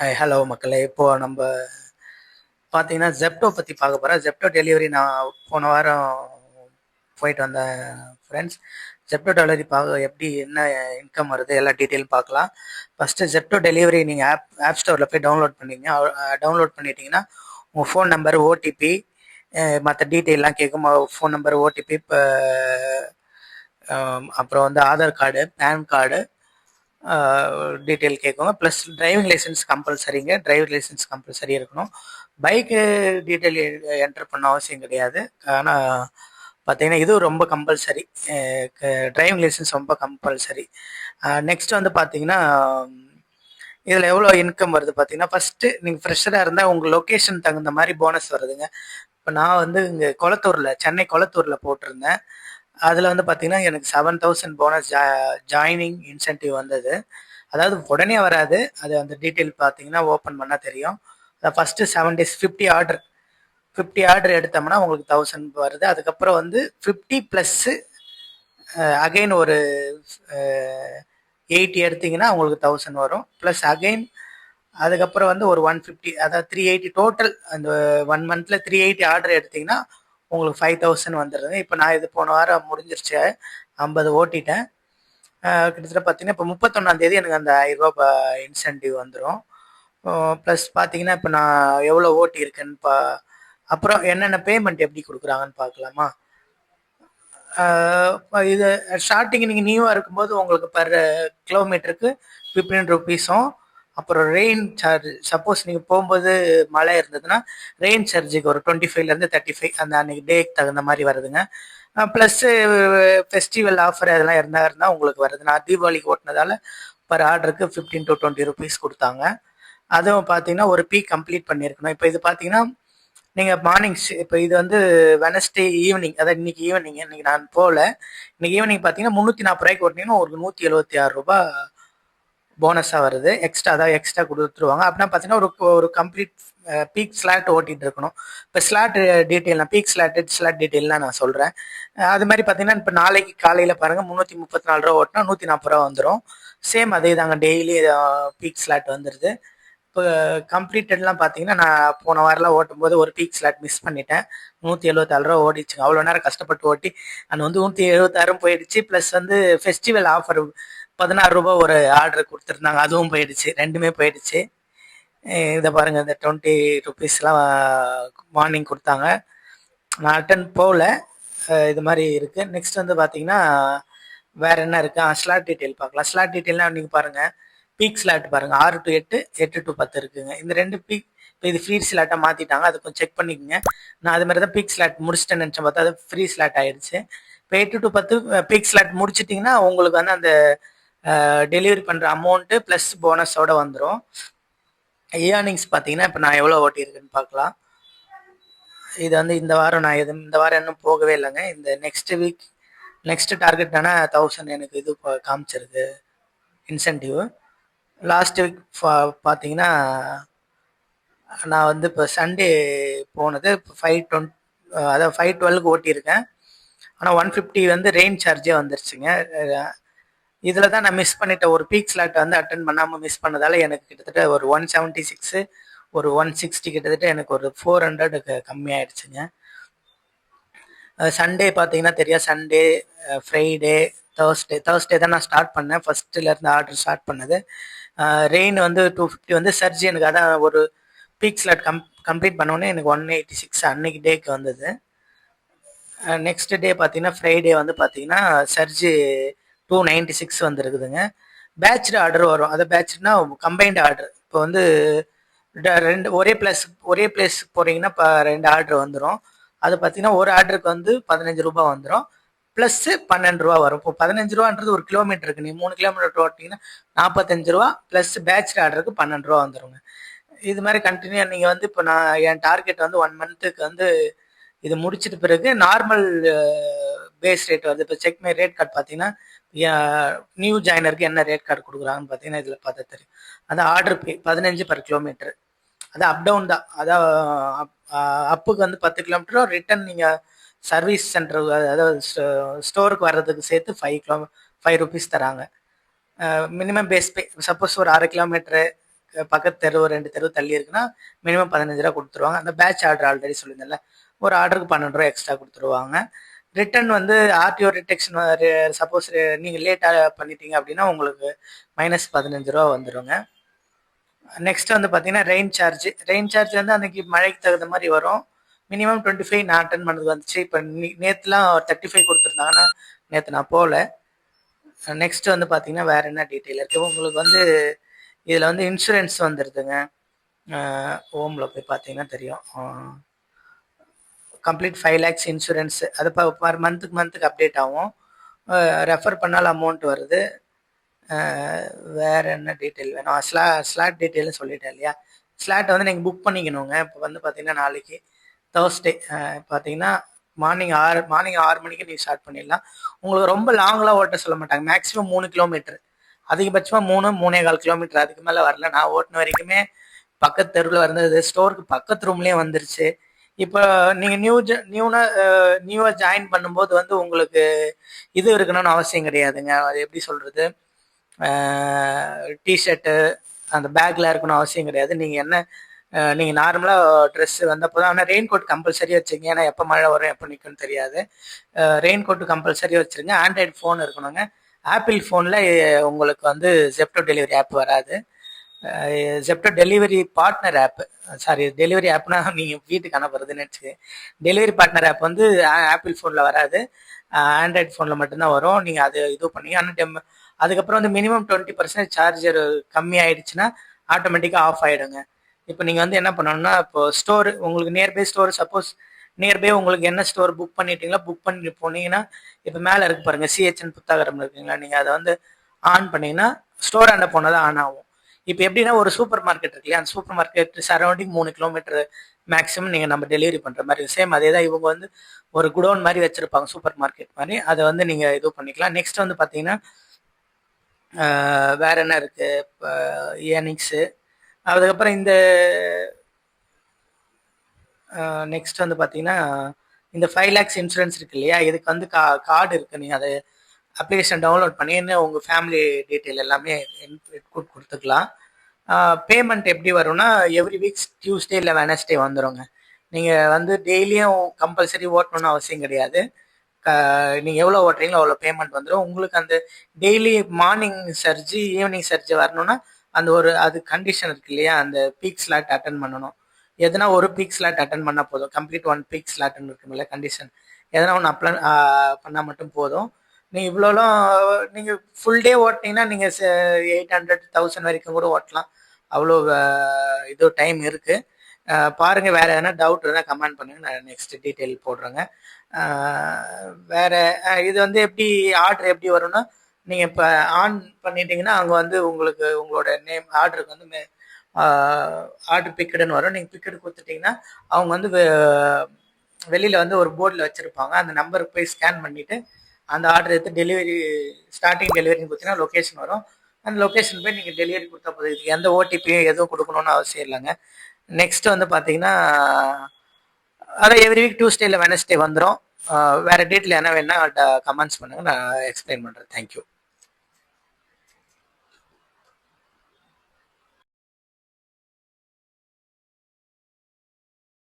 Hello மக்களே. இப்போ நம்ம பார்த்தீங்கன்னா ஜெப்டோ பற்றி பார்க்க போகிறேன் ஜெப்டோ டெலிவரி நான் போன வாரம் போயிட்டு வந்தேன் ஃப்ரெண்ட்ஸ் ஜெப்டோ டெலிவரி பார்க்க எப்படி என்ன இன்கம் வருது எல்லா டீட்டெயிலும் பார்க்கலாம். ஃபஸ்ட்டு ஜெப்டோ டெலிவரி நீங்கள் ஆப் ஆப் ஸ்டோரில் போய் டவுன்லோட் பண்ணிங்க டவுன்லோட் பண்ணிட்டீங்கன்னா உங்கள் ஃபோன் நம்பர் ஓடிபி மற்ற டீட்டெயிலெலாம் கேட்கும். ஃபோன் நம்பர் ஓடிபி இப்போ அப்புறம் வந்து Aadhaar card PAN card detail கேட்குங்க. Plus driving licence கம்பல்சரிங்க டிரைவிங் லைசன்ஸ் கம்பல்சரி இருக்கணும். பைக்கு டீட்டெயில் என்டர் பண்ண அவசியம் கிடையாது. ஆனால் பார்த்தீங்கன்னா இதுவும் ரொம்ப கம்பல்சரி டிரைவிங் லைசன்ஸ் ரொம்ப கம்பல்சரி நெக்ஸ்ட் வந்து பார்த்தீங்கன்னா இதில் எவ்வளோ இன்கம் வருது பார்த்தீங்கன்னா ஃபஸ்ட்டு நீங்கள் ஃப்ரெஷராக இருந்தால் உங்கள் லொக்கேஷன் தகுந்த மாதிரி போனஸ் வருதுங்க. இப்போ நான் வந்து இங்கே கொளத்தூரில் சென்னை கொளத்தூரில் போட்டிருந்தேன். அதில் வந்து பார்த்தீங்கன்னா எனக்கு செவன் தௌசண்ட் போனஸ் ஜா ஜாயினிங் இன்சென்டிவ் வந்தது. அதாவது உடனே வராது. அது அந்த டீட்டெயில் பார்த்தீங்கன்னா ஓப்பன் பண்ணால் தெரியும். அதை first seven days fifty order fifty order எடுத்தோம்னா உங்களுக்கு தௌசண்ட் வருது. அதுக்கப்புறம் வந்து ஃபிஃப்டி ப்ளஸ்ஸு அகைன் ஒரு எயிட்டி எடுத்தீங்கன்னா உங்களுக்கு தௌசண்ட் வரும். ப்ளஸ் அகைன் அதுக்கப்புறம் வந்து ஒரு ஒன் ஃபிஃப்டி அதாவது த்ரீ எயிட்டி டோட்டல் அந்த ஒன் மந்தில் த்ரீ எயிட்டி ஆர்டர் எடுத்தீங்கன்னா உங்களுக்கு ஃபைவ் தௌசண்ட் வந்துடுது இப்போ நான் இது போன வாரம் முடிஞ்சிருச்சு. ஐம்பது ஓட்டிட்டேன். கிட்டத்தட்ட பார்த்தீங்கன்னா இப்போ முப்பத்தொன்னாந்தேதி எனக்கு அந்த ஆயிரரூபா இன்சென்டிவ் வந்துடும் ப்ளஸ் பார்த்தீங்கன்னா இப்போ நான் எவ்வளோ ஓட்டி இருக்கேன்னு பா அப்புறம் என்னென்ன பேமெண்ட் எப்படி கொடுக்குறாங்கன்னு பார்க்கலாமா? இது ஸ்டார்டிங் நீங்கள் நியூவாக இருக்கும்போது உங்களுக்கு பர் கிலோமீட்டருக்கு ஃபிஃப்டீன் ருபீஸும் அப்புறம் ரெயின் சார்ஜ் சப்போஸ் நீங்கள் போகும்போது மழை இருந்ததுன்னா ரெயின் சார்ஜுக்கு ஒரு டுவெண்ட்டி ஃபைவ்லேருந்து தேர்ட்டி ஃபைவ் அந்த அன்னைக்கு டேக்கு தகுந்த மாதிரி வருதுங்க. ப்ளஸ்ஸு ஃபெஸ்டிவல் ஆஃபர் அதெல்லாம் இருந்தால் இருந்தால் உங்களுக்கு வருது. நான் தீபாவளிக்கு ஓட்டினதால பர் ஆர்டருக்கு ஃபிஃப்டீன் டு டுவெண்ட்டி ருபீஸ் கொடுத்தாங்க. அதுவும் பார்த்தீங்கன்னா ஒரு பீக் கம்ப்ளீட் பண்ணியிருக்கணும். இப்போ இது பார்த்தீங்கன்னா நீங்கள் மார்னிங் இப்போ இது வந்து வெனஸ்டே ஈவினிங் அதாவது இன்னைக்கு ஈவினிங் இன்னைக்கு நான் போகல இன்னைக்கு ஈவினிங் பார்த்தீங்கன்னா முந்நூற்றி நாற்பது ரூபாய்க்கு ஓட்டினீங்கன்னா ஒரு நூற்றி எழுபத்தி ஆறு ரூபாய் போனஸாக வருது. எக்ஸ்ட்ரா அதாவது எக்ஸ்ட்ரா கொடுத்துருவாங்க. அப்படின்னா பார்த்தீங்கன்னா ஒரு ஒரு கம்ப்ளீட் பீக் ஸ்லாட் ஓட்டிகிட்டு இருக்கணும். இப்போ ஸ்லாட் டீட்டெயில் நான் பீக் ஸ்லாட் ஸ்லாட் டீட்டெயிலாம் நான் சொல்கிறேன் அது மாதிரி பார்த்தீங்கன்னா இப்போ நாளைக்கு காலையில் பாருங்கள் முந்நூற்றி முப்பத்தி நாலு ரூபா ஓட்டினா நூற்றி நாற்பது ரூபா வந்துடும் சேம் அதே தாங்க டெய்லி பீக் ஸ்லாட் வந்துடுது இப்போ கம்ப்ளீட்டட்லாம் பார்த்தீங்கன்னா நான் போன வாரம்லாம் ஓட்டும்போது ஒரு பீக் ஸ்லாட் மிஸ் பண்ணிட்டேன். நூற்றி எழுபத்தாறு ரூபா ஓடிச்சுங்க அவ்வளோ நேரம் கஷ்டப்பட்டு ஓட்டி அது வந்து நூற்றி எழுபத்தாறும் போயிடுச்சு. ப்ளஸ் வந்து ஃபெஸ்டிவல் ஆஃபர் பதினாறு ரூபா ஒரு ஆர்டர் கொடுத்துருந்தாங்க. அதுவும் போயிடுச்சு. ரெண்டுமே போயிடுச்சு. இதை பாருங்கள் இந்த டுவெண்ட்டி ருபீஸ்லாம் மார்னிங் கொடுத்தாங்க. நான் அட்டன் போகல. இது மாதிரி இருக்குது நெக்ஸ்ட் வந்து பார்த்தீங்கன்னா வேறு என்ன இருக்குது ஸ்லாட் டீட்டெயில் பார்க்கலாம் ஸ்லாட் டீட்டெயிலாம் நீங்கள் பாருங்கள் பீக் ஸ்லாட் பாருங்கள் ஆறு டு எட்டு எட்டு டு பத்து இருக்குங்க. இந்த ரெண்டு பீக் இப்போ இது ஃப்ரீ ஸ்லாட்டாக மாற்றிட்டாங்க அதை கொஞ்சம் செக் பண்ணிக்கோங்க. நான் அது மாதிரி தான் பீக் ஸ்லாட் முடிச்சிட்டேன்னு நினச்சேன். பார்த்தா அது ஃப்ரீ ஸ்லாட் ஆயிடுச்சு. இப்போ எட்டு டு பத்து பீக் ஸ்லாட் முடிச்சிட்டிங்கன்னா உங்களுக்கு வந்து அந்த டெலிவரி பண்ணுற அமௌண்ட்டு ப்ளஸ் போனஸோட வந்துடும் ஏர்னிங்ஸ் பார்த்தீங்கன்னா இப்போ நான் எவ்வளோ ஓட்டியிருக்கேன்னு பார்க்கலாம் இது வந்து இந்த வாரம் நான் எதுவும் இந்த வாரம் இன்னும் போகவே இல்லைங்க. இந்த நெக்ஸ்ட் வீக் நெக்ஸ்ட் டார்கெட் தானே தௌசண்ட் எனக்கு இது காமிச்சிருக்கு. இன்சென்டிவ் லாஸ்ட் வீக் பார்த்தீங்கன்னா நான் வந்து இப்போ சண்டே போனது இப்போ ஃபைவ் டுவெண்ட் அதாவது ஃபைவ் டுவெல்க்கு ஓட்டியிருக்கேன். ஆனால் ஒன் ஃபிஃப்டி வந்து ரெயின் சார்ஜே வந்துருச்சுங்க. இதில் தான் நான் மிஸ் பண்ணிட்டேன் ஒரு பீக் ஸ்லாட் வந்து அட்டன் பண்ணாமல் மிஸ் பண்ணதால் எனக்கு கிட்டத்தட்ட ஒரு ஒன் செவன்ட்டி சிக்ஸு ஒரு ஒன் சிக்ஸ்டி கிட்டத்தட்ட எனக்கு ஒரு ஃபோர் ஹண்ட்ரடுக்கு கம்மியாயிடுச்சுங்க. சண்டே பார்த்தீங்கன்னா தெரியாது. சண்டே ஃப்ரைடே தேர்ஸ்டே தேர்ஸ்டே தான் நான் ஸ்டார்ட் பண்ணேன். ஃபஸ்ட்டுலேருந்து ஆர்டர் ஸ்டார்ட் பண்ணது. ரெயின் வந்து டூ ஃபிஃப்டி வந்து சர்ஜி எனக்கு அதான் ஒரு பீக் ஸ்லாட் கம் கம்ப்ளீட் பண்ணோடனே எனக்கு ஒன் எயிட்டி சிக்ஸ் அன்னைக்கு டேக்கு வந்தது. நெக்ஸ்ட் டே பார்த்தீங்கன்னா ஃப்ரைடே வந்து பார்த்தீங்கன்னா சர்ஜி டூ நைன்டி சிக்ஸ் வந்துருக்குதுங்க. பேட்ச்டு ஆர்டர் வரும். அதை பேட்ச்னா கம்பைன்டு ஆர்டர் இப்போ வந்து ரெண்டு ஒரே பிளஸ் ஒரே பிளேஸ் போகிறீங்கன்னா இப்போ ரெண்டு ஆர்டர் வந்துடும் அது பார்த்தீங்கன்னா ஒரு ஆர்டருக்கு வந்து பதினஞ்சு ரூபா வந்துடும் ப்ளஸ்ஸு பன்னெண்டு ரூபா வரும். இப்போ பதினஞ்சு ரூபான்றது ஒரு கிலோமீட்டருக்கு நீ மூணு கிலோமீட்டர் ஓட்டிங்கன்னா நாற்பத்தஞ்சு ரூபா ப்ளஸ் பேட்ச் ஆர்டருக்கு பன்னெண்டு ரூபா வந்துடுங்க இது மாதிரி கண்டினியூ நீங்கள் வந்து இப்போ நான் என் டார்கெட் வந்து ஒன் மந்த்துக்கு வந்து இது முடிச்சிட்ட பிறகு நார்மல் பேஸ் ரேட் வருது. இப்போ செக் மை ரேட் கார்டு பார்த்தீங்கன்னா நியூ ஜாயினருக்கு என்ன ரேட் கார்டு கொடுக்குறாங்கன்னு பார்த்தீங்கன்னா இதில் பார்த்தா தெரியும். அது ஆர்டர் பே பதினஞ்சு பர் கிலோமீட்டர் அது அப் டவுன் தான். அதான் அப்புக்கு வந்து பத்து கிலோமீட்டரும் ரிட்டன் நீங்கள் சர்வீஸ் சென்டர் அதாவது ஸ்டோருக்கு வர்றதுக்கு சேர்த்து ஃபைவ் கிலோ ஃபைவ் ருபீஸ் தராங்க. மினிமம் பேஸ் பே சப்போஸ் ஒரு அரை கிலோமீட்டரு பக்கத்து தெருவு ரெண்டு தெருவு தள்ளி இருக்குன்னா மினிமம் பதினஞ்சு ரூபா கொடுத்துருவாங்க. அந்த பேட்ச் ஆர்டர் ஆல்ரெடி சொல்லியிருந்தேன்ல. ஒரு ஆர்டருக்கு பன்னெண்டு ரூபா எக்ஸ்ட்ரா கொடுத்துருவாங்க. ரிட்டர்ன் வந்து ஆர்டிஓ ரிட்டெக்ஷன் சப்போஸ் நீங்கள் லேட்டாக பண்ணிட்டீங்க அப்படின்னா உங்களுக்கு மைனஸ் பதினஞ்சு ரூபா வந்துடுங்க நெக்ஸ்ட் வந்து பார்த்தீங்கன்னா ரெயின் சார்ஜ் ரெயின் சார்ஜ் வந்து அன்னைக்கு மழைக்கு தகுந்த மாதிரி வரும். மினிமம் டுவெண்ட்டி ஃபைவ் நான் அட்டன் பண்ணது வந்துச்சு. இப்போ நேற்றுலாம் தேர்ட்டி ஃபைவ் கொடுத்துருந்தாங்கன்னா நேற்று நான் போகல நெக்ஸ்ட் வந்து பார்த்தீங்கன்னா வேற என்ன டீட்டெயில் இருக்குது உங்களுக்கு வந்து இதில் வந்து இன்சூரன்ஸ் வந்துடுதுங்க ஹோமில் போய் பார்த்தீங்கன்னா தெரியும். கம்ப்ளீட் ஃபைவ் லேக்ஸ் இன்சூரன்ஸ் அது பர் மந்த்துக்கு மந்த்துக்கு அப்டேட் ஆகும். ரெஃபர் பண்ணால் அமௌண்ட் வருது. வேறு என்ன டீட்டெயில் வேணும்? ஸ்லா ஸ்லாட் டீட்டெயிலும் சொல்லிட்டேன் இல்லையா? ஸ்லாட் வந்து நீங்கள் புக் பண்ணிக்கணுங்க. இப்போ வந்து பார்த்தீங்கன்னா நாளைக்கு தேர்ஸ்டே பார்த்தீங்கன்னா மார்னிங் ஆறு மார்னிங் ஆறு மணிக்கு நீங்கள் ஸ்டார்ட் பண்ணிடலாம். உங்களுக்கு ரொம்ப லாங்கெலாம் ஓட்ட சொல்ல மாட்டாங்க. மேக்ஸிமம் மூணு கிலோமீட்டர் அதிகபட்சமாக மூணு மூணே கால் கிலோமீட்டர் அதுக்கு மேலே வரல. நான் ஓட்டின வரைக்குமே பக்கத்து தெருவில் வந்தது ஸ்டோருக்கு பக்கத்து ரூம்லேயே வந்துருச்சு. இப்போ நீங்கள் நியூ நியூனா நியூவாக ஜாயின் பண்ணும்போது வந்து உங்களுக்கு இது இருக்கணும்னு அவசியம் கிடையாதுங்க. அது எப்படி சொல்கிறது டிஷர்ட்டு அந்த பேக்கில் இருக்கணும் அவசியம் கிடையாது. நீங்கள் என்ன நீங்கள் நார்மலாக ட்ரெஸ் வந்தப்போ தான் ஆனால் ரெயின் கோட் கம்பல்சரி வச்சுங்க ஏன்னா எப்போ மழை வரும் எப்போ நிற்கும்னு தெரியாது. ரெயின் கோட் கம்பல்சரி வச்சுருங்க. ஆண்ட்ராய்டு ஃபோன் இருக்கணுங்க. ஆப்பிள் ஃபோனில் உங்களுக்கு வந்து ஜெப்டோ டெலிவரி ஆப் வராது. Zepto delivery partner app sorry delivery Apna நீங்கள் வீட்டுக்கு அனுப்புறதுன்னு வச்சுக்க டெலிவரி பார்ட்னர் ஆப் வந்து ஆப்பிள் ஃபோனில் வராது. ஆண்ட்ராய்ட் ஃபோனில் மட்டும்தான் வரும். நீங்கள் அது இது பண்ணி ஆனால் டெம் அதுக்கப்புறம் வந்து மினிமம் டுவெண்ட்டி பர்சன்ட் சார்ஜர் கம்மி ஆயிடுச்சுன்னா ஆட்டோமேட்டிக்காக ஆஃப் ஆகிடுங்க இப்போ நீங்கள் வந்து என்ன பண்ணணும்னா இப்போ ஸ்டோர் உங்களுக்கு நியர்பை ஸ்டோர் சப்போஸ் நியர்பை உங்களுக்கு என்ன ஸ்டோர் புக் பண்ணிட்டீங்களா புக் பண்ணி போனீங்கன்னா இப்போ மேலே இருக்கு பாருங்க சிஹெச்என் புத்தாகரம் இருக்குங்களா நீங்கள் அதை வந்து ஆன் பண்ணீங்கன்னா ஸ்டோர் ஆண்ட போனால் தான் ஆன் ஆகும். இப்போ எப்படின்னா ஒரு சூப்பர் மார்க்கெட் இருக்கு அந்த சூப்பர் மார்க்கெட் சரௌண்டிங் மூணு கிலோமீட்டர் மேக்ஸிமம் நீங்கள் நம்ம டெலிவரி பண்ணுற மாதிரி சேம் அதே தான் இவங்க வந்து ஒரு குடோன் மாதிரி வச்சுருப்பாங்க சூப்பர் மார்க்கெட் மாதிரி. அதை வந்து நீங்கள் இது பண்ணிக்கலாம். நெக்ஸ்ட் வந்து பார்த்தீங்கன்னா வேற என்ன இருக்கு? ஏர்னிங்ஸு அதுக்கப்புறம் இந்த நெக்ஸ்ட் வந்து பார்த்தீங்கன்னா இந்த ஃபைவ் லேக்ஸ் இன்சூரன்ஸ் இருக்கு இல்லையா? இதுக்கு வந்து கா கார்டு இருக்கு. நீங்கள் அதை அப்ளிகேஷன் டவுன்லோட் பண்ணி உங்கள் ஃபேமிலி டீட்டெயில் எல்லாமே கொடுத்துக்கலாம். பேமெண்ட் எப்படி வரும்னா எவ்ரி வீக்ஸ் டியூஸ்டே இல்லை வெனஸ்டே வந்துடுங்க நீங்கள் வந்து டெய்லியும் கம்பல்சரி ஓட்டணும்னு அவசியம் கிடையாது. நீங்கள் எவ்வளோ ஓட்டுறீங்களோ அவ்வளோ பேமெண்ட் வந்துடும் உங்களுக்கு அந்த daily morning surge evening surge வரணும்னா அந்த ஒரு அது கண்டிஷன் இருக்கு இல்லையா? அந்த பீக் ஸ்லாட் அட்டன் பண்ணணும். எதனா ஒரு பீக் ஸ்லாட் அட்டன் பண்ணால் போதும். கம்ப்ளீட் ஒன் பீக் ஸ்லாட்னு இருக்குமில்ல கண்டிஷன் எதனா ஒன்று அப்ளை பண்ணால் மட்டும் போதும். நீங்கள் இவ்வளோலாம் நீங்கள் ஃபுல் டே ஓட்டினீங்கன்னா நீங்கள் எயிட் ஹண்ட்ரட் தௌசண்ட் வரைக்கும் கூட ஓட்டலாம். அவ்வளோ இது டைம் இருக்குது பாருங்கள் வேறு எதனா டவுட் இருந்தால் கமெண்ட் பண்ணுங்கள் நான் நெக்ஸ்ட் டீட்டெயில் போடுறேங்க. வேறு இது வந்து எப்படி ஆர்டர் எப்படி வரும்னா நீங்கள் இப்போ ஆன் பண்ணிட்டீங்கன்னா அங்கே வந்து உங்களுக்கு உங்களோட நேம் ஆர்டருக்கு வந்து ஆர்டர் பிக்கடுன்னு வரும். நீங்கள் பிக்கெட் கொடுத்துட்டிங்கன்னா அவங்க வந்து வெளியில் வந்து ஒரு போர்டில் வச்சுருப்பாங்க. அந்த நம்பருக்கு போய் ஸ்கேன் பண்ணிவிட்டு அந்த ஆர்டர் எடுத்து டெலிவரி ஸ்டார்டிங் டெலிவரின்னு பார்த்தீங்கன்னா லொக்கேஷன் வரும். அந்த லொக்கேஷன் போய் நீங்கள் டெலிவரி கொடுத்தா போதும். இதுக்கு எந்த ஓடிபியும் எதுவும் கொடுக்கணும்னு அவசியம் இல்லைங்க. நெக்ஸ்ட் வந்து பார்த்தீங்கன்னா அதான் எவ்ரி வீக் டியூஸ்டே இல்லை வெனஸ்டே வந்துடும் வேறு டேட்டில் என்ன வேணால் கமெண்ட்ஸ் பண்ணுங்கள் நான் எக்ஸ்பிளைன் பண்ணுறேன் தேங்க்யூ